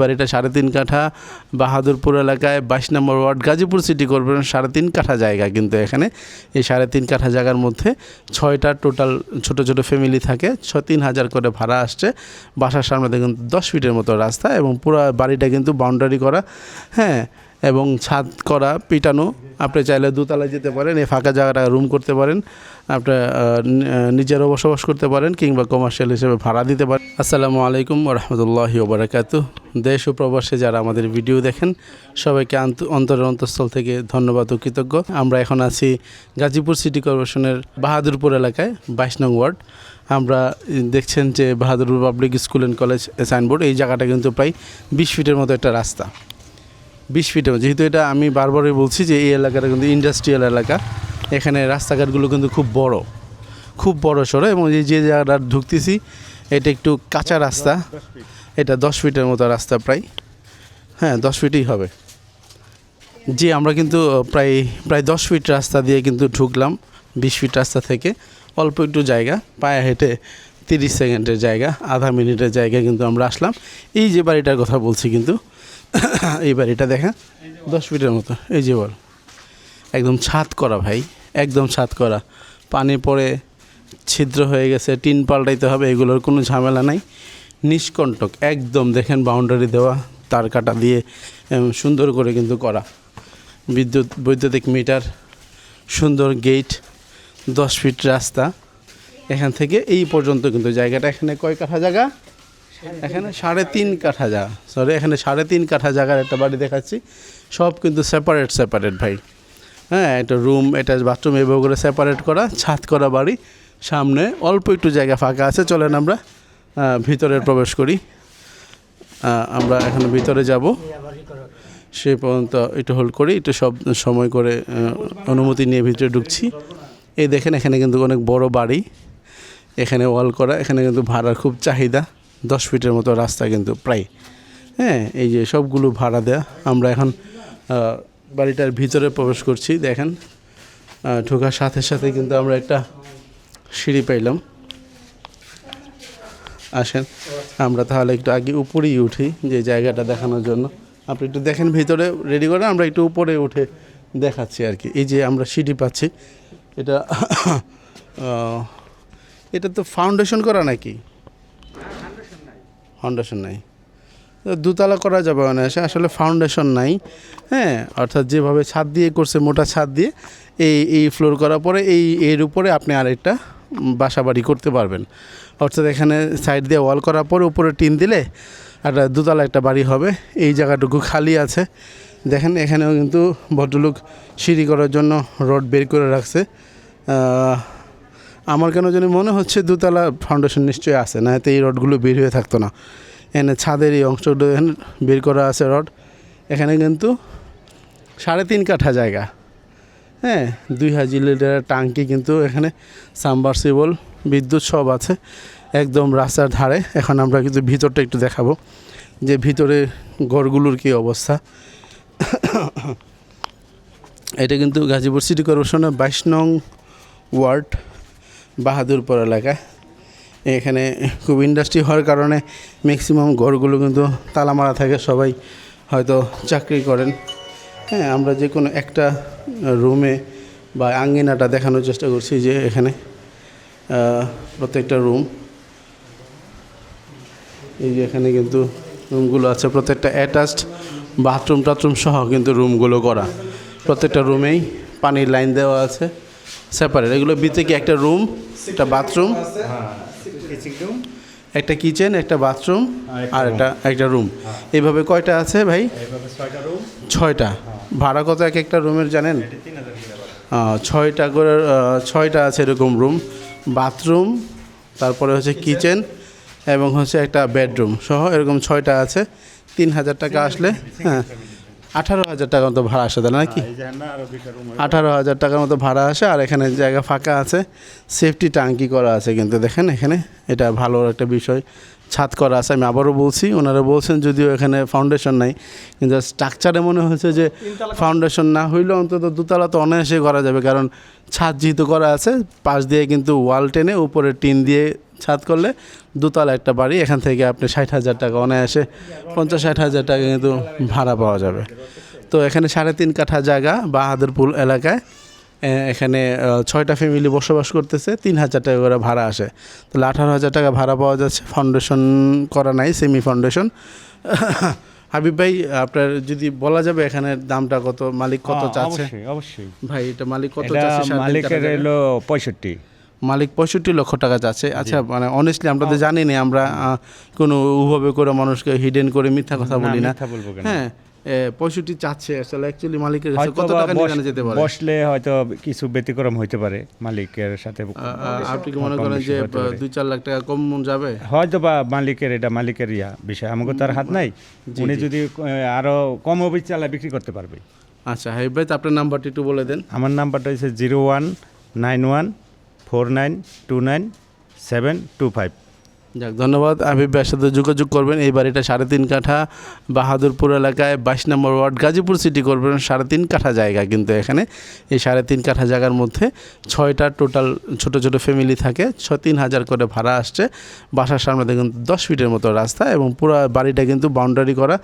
বাড়িটা সাড়ে তিন কাঠা বাহাদুরপুর এলাকায় বাইশ নম্বর ওয়ার্ড গাজীপুর সিটি কর্পোরেশন সাড়ে তিন কাঠা জায়গা। কিন্তু এখানে এই সাড়ে তিন কাঠা জায়গার মধ্যে ছয়টা টোটাল ছোট ছোট ফ্যামিলি থাকে। ছ তিন হাজার করে ভাড়া আসছে। বাসার সামনে কিন্তু দশ ফিটের মতো রাস্তা এবং পুরো বাড়িটা কিন্তু বাউন্ডারি করা। হ্যাঁ এবং ছাদ করা পিটানো আপনি চাইলে দোতলায় যেতে পারেন এই ফাঁকা জায়গাটা রুম করতে পারেন আপনি আহ, নিজেরও বসবাস করতে পারেন কিংবা কমার্শিয়াল হিসেবে ভাড়া দিতে পারেন। আসসালামু আলাইকুম রহমতুল্লাহি ওবরাকাতু দেশ ও প্রবাসে যারা আমাদের ভিডিও দেখেন সবাইকে অন্তরের অন্তঃস্থল থেকে ধন্যবাদ ও কৃতজ্ঞ। আমরা এখন আছি গাজীপুর সিটি কর্পোরেশনের বাহাদুরপুর এলাকায় বাইশ নং ওয়ার্ড। আমরা দেখছেন যে Bahadurpur public school and college signboard এই জায়গাটা কিন্তু প্রায় বিশ ফিটের মতো একটা রাস্তা। বিশ ফিটে যেহেতু এটা আমি বারবারই বলছি যে এই এলাকাটা কিন্তু ইন্ডাস্ট্রিয়াল এলাকা। এখানে রাস্তাঘাটগুলো কিন্তু খুব বড়। খুব বড় সড়ো এবং এই যে জায়গাটা ঢুকতেছি, এটা একটু কাঁচা রাস্তা। এটা দশ ফিটের মতো রাস্তা প্রায়। হ্যাঁ দশ ফিটই হবে। জি, আমরা কিন্তু প্রায় প্রায় দশ ফিট রাস্তা দিয়ে কিন্তু ঢুকলাম। বিশ ফিট রাস্তা থেকে। অল্প একটু জায়গা, পায়ে হেঁটে তিরিশ সেকেন্ডের জায়গা, আধা মিনিটের জায়গা কিন্তু আমরা আসলাম। এই যে বাড়িটার কথা বলছি কিন্তু, এই বাড়িটা দেখা দশ ফিটের মতো। এই যে বল, একদম ছাদ করা ভাই, একদম ছাদ করা। পানি পড়ে, ছিদ্র হয়ে গেছে, টিন পাল্টাইতে হবে, এগুলোর কোনো ঝামেলা নাই। নিষ্কণ্টক, একদম দেখেন বাউন্ডারি দেওয়া, তার কাটা দিয়ে সুন্দর করে কিন্তু করা। বিদ্যুৎ, বৈদ্যুতিক মিটার, সুন্দর গেট দশ ফিট রাস্তা। এখান থেকে এই পর্যন্ত কিন্তু জায়গাটা। এখানে কয় কাঠা জায়গা? এখানে সাড়ে তিন কাঠা জায়গা। সরি এখানে সাড়ে তিন কাঠা জায়গার একটা বাড়ি দেখাচ্ছি। সব কিন্তু সেপারেট সেপারেট ভাই। হ্যাঁ একটা রুম এটা বাথরুম এভাবে করে সেপারেট করা, ছাদ করা বাড়ি। সামনে অল্প একটু জায়গা ফাঁকা আছে, চলেন আমরা ভিতরে প্রবেশ করি। আমরা এখন ভিতরে যাব। সে পর্যন্ত একটু হোল্ড করি, একটু সব সময় করে অনুমতি নিয়ে ভিতরে ঢুকছি। এই দেখেন, এখানে কিন্তু অনেক বড় বাড়ি। এখানে ওয়াল করা, এখানে কিন্তু ভাড়ার খুব চাহিদা। দশ ফিটের মতো রাস্তা কিন্তু প্রায়। হ্যাঁ এই যে সবগুলো ভাড়া দেয়া। আমরা এখন বাড়িটার ভিতরে প্রবেশ করছি, দেখেন। ঢোকার সাথে সাথে কিন্তু আমরা একটা সিঁড়ি পাইলাম। আসেন, আমরা তাহলে একটু আগে উপরেই উঠি যে জায়গাটা দেখানোর জন্য। আপনি একটু দেখেন ভিতরে রেডি করে আমরা একটু উপরে উঠে দেখাচ্ছি আর কি। এই যে আমরা সিঁড়ি পাচ্ছি, এটা এটা তো ফাউন্ডেশন করা নাকি? ফাউন্ডেশন নাই। দুতলা করা যাবে অনায়াসে, আসলে ফাউন্ডেশন নাই হ্যাঁ? অর্থাৎ যেভাবে ছাদ দিয়ে করছে, মোটা ছাদ দিয়ে, এই এই ফ্লোর করার পরে এই, এর উপরে আপনি আরেকটা বাসা বাড়ি করতে পারবেন। অর্থাৎ এখানে সাইড দিয়ে ওয়াল করার পরে উপরে টিন দিলে একটা দুতলা একটা বাড়ি হবে। এই জায়গাটুকু খালি আছে। দেখেন, এখানেও কিন্তু ভদ্রলোক সিঁড়ি করার জন্য রড বের করে রাখছে। আমার কেন জানি মনে হচ্ছে দুতলা ফাউন্ডেশন নিশ্চয়ই আছে, না এতে এই রডগুলো বের হয়ে থাকতো না। এখানে ছাদের এই অংশটা এখানে বের করা আছে রড। এখানে কিন্তু সাড়ে তিন কাঠা জায়গা। হ্যাঁ দুই হাজার লিটারের টাঙ্কি কিন্তু এখানে সাবমার্সিবল, বিদ্যুৎ সব আছে, একদম রাস্তার ধারে। এখন আমরা কিন্তু ভিতরটা একটু দেখাবো, যে ভিতরে ঘরগুলোর কী অবস্থা। এটা কিন্তু গাজীপুর সিটি কর্পোরেশনের বাইশ নং ওয়ার্ড। বাহাদুরপুর এলাকায়। এখানে খুব ইন্ডাস্ট্রি হওয়ার কারণে ম্যাক্সিমাম ঘরগুলো কিন্তু তালা মারা থাকে, সবাই হয়তো চাকরি করেন। হ্যাঁ আমরা যে কোনো একটা রুমে বা আঙ্গিনাটা দেখানোর চেষ্টা করছি যে এখানে প্রত্যেকটা রুম এই যে এখানে কিন্তু রুমগুলো আছে, প্রত্যেকটা অ্যাটাচড বাথরুম টাথরুম সহ কিন্তু রুমগুলো করা। প্রত্যেকটা রুমেই পানির লাইন দেওয়া আছে। সেপারেট এগুলো ভিতরে কি একটা রুম একটা বাথরুম একটা কিচেন একটা বাথরুম আর একটা একটা রুম এইভাবে কয়টা আছে ভাই? ছয়টা ভাড়া কত এক একটা রুমের জানেন? ছয়টা করে ছয়টা আছে এরকম রুম বাথরুম তারপরে হচ্ছে কিচেন এবং হচ্ছে একটা বেডরুম সহ এরকম ছয়টা আছে। তিন হাজার টাকা আসলে হ্যাঁ। আঠারো হাজার টাকার মতো ভাড়া আসে তাহলে নাকি? আঠারো হাজার টাকার মতো ভাড়া আসে আর এখানে জায়গা ফাঁকা আছে সেফটি টাঙ্কি করা আছে কিন্তু দেখেন এখানে। এটা ভালো একটা বিষয়। ছাদ করা আছে আমি আবারও বলছি ওনারা বলছেন যদিও এখানে ফাউন্ডেশন নাই কিন্তু স্ট্রাকচারে মনে হয়েছে যে ফাউন্ডেশন না হইলেও অন্তত দুতলা তো অনায়াসে করা যাবে কারণ ছাদ যেহেতু করা আছে পাশ দিয়ে কিন্তু ওয়াল টেনে উপরে টিন দিয়ে ছাদ করলে দোতলা একটা বাড়ি এখান থেকে আপনি ষাট হাজার টাকা অনায়াসে পঞ্চাশ ষাট হাজার টাকা কিন্তু ভাড়া পাওয়া যাবে। তো এখানে সাড়ে তিন কাঠা জায়গা বাহাদুরপুর এলাকায়। এখানে ছয়টা ফ্যামিলি বসবাস করতেছে তিন হাজার টাকা করে ভাড়া আসে। তাহলে আঠারো হাজার টাকা ভাড়া পাওয়া যাচ্ছে ফাউন্ডেশন করা নাই সেমি ফাউন্ডেশন হাবিব ভাই আপনার যদি বলা যাবে এখানের দামটা কত মালিক কত হ্যাঁ, চাচ্ছে? অবশ্যই ভাই এটা মালিক কত চাচ্ছে মালিকের এলো পঁয়ষট্টি। মালিক পঁয়ষট্টি লক্ষ টাকা চাচ্ছে আচ্ছা মানে অনেস্টলি আমরা তো জানি না আমরা কোনো উভাবে করে মানুষকে হিডেন করে মিথ্যা কথা বলি না? হ্যাঁ পঁয়ষট্টি চাচ্ছে আসলে অ্যাকচুয়ালি মালিকের কাছে কত টাকা নিয়ে যেতে পারে? বসলে হয়তো কিছু ব্যতিক্রম হইতে পারে মালিকের সাথে আপনি কি মনে করেন যে দুই চার লাখ টাকা কম যাবে? হয়তো বা মালিকের এটা মালিকের ইয়া বিষয় আমাকে তো আর হাত নাই। উনি যদি আরও কম অভিচ চালায় বিক্রি করতে পারবে। আচ্ছা হাবিব ভাই আপনার নাম্বারটি একটু বলে দেন। আমার নাম্বারটা হচ্ছে zero one nine one four nine two nine seven two five. যাক, ধন্যবাদ। হাবিব ভাইয়ের সাথে যোগাযোগ করবেন। এই বাড়িটা সাড়ে তিন কাঠা বাহাদুরপুর এলাকায় বাইশ নম্বর ওয়ার্ড গাজীপুর সিটি কর্পোরেশন সাড়ে তিন কাঠা জায়গা কিন্তু এখানে। এই সাড়ে তিন কাঠা জায়গার মধ্যে ছয়টা টোটাল ছোট ছোট ফ্যামিলি থাকে। ছ তিন হাজার করে ভাড়া আসছে। বাসার সামনে দেখুন, দশ ফিটের মতো রাস্তা এবং পুরো বাড়িটা কিন্তু বাউন্ডারি করা।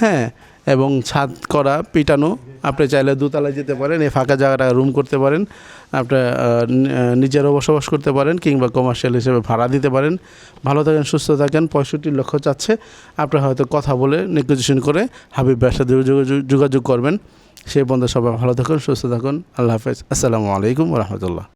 হ্যাঁ এবং ছাদ করা, পিটানো, আপনি চাইলে দোতলায় যেতে পারেন, এই ফাঁকা জায়গাটা রুম করতে পারেন আপনার নিজেরও বসবাস করতে পারেন কিংবা কমার্শিয়াল হিসেবে ভাড়া দিতে পারেন। ভালো থাকেন, সুস্থ থাকেন, পঁয়ষট্টি লক্ষ চাচ্ছে। আপনি হয়তো কথা বলে নেগোজিয়েশন করে হাবিব যোগাযোগ- যোগাযোগ করবেন। সেই বন্ধু সবাই ভালো থাকুন, সুস্থ থাকুন। আল্লাহ হাফেজ। আসসালামু আলাইকুম রহমতুল্লাহ।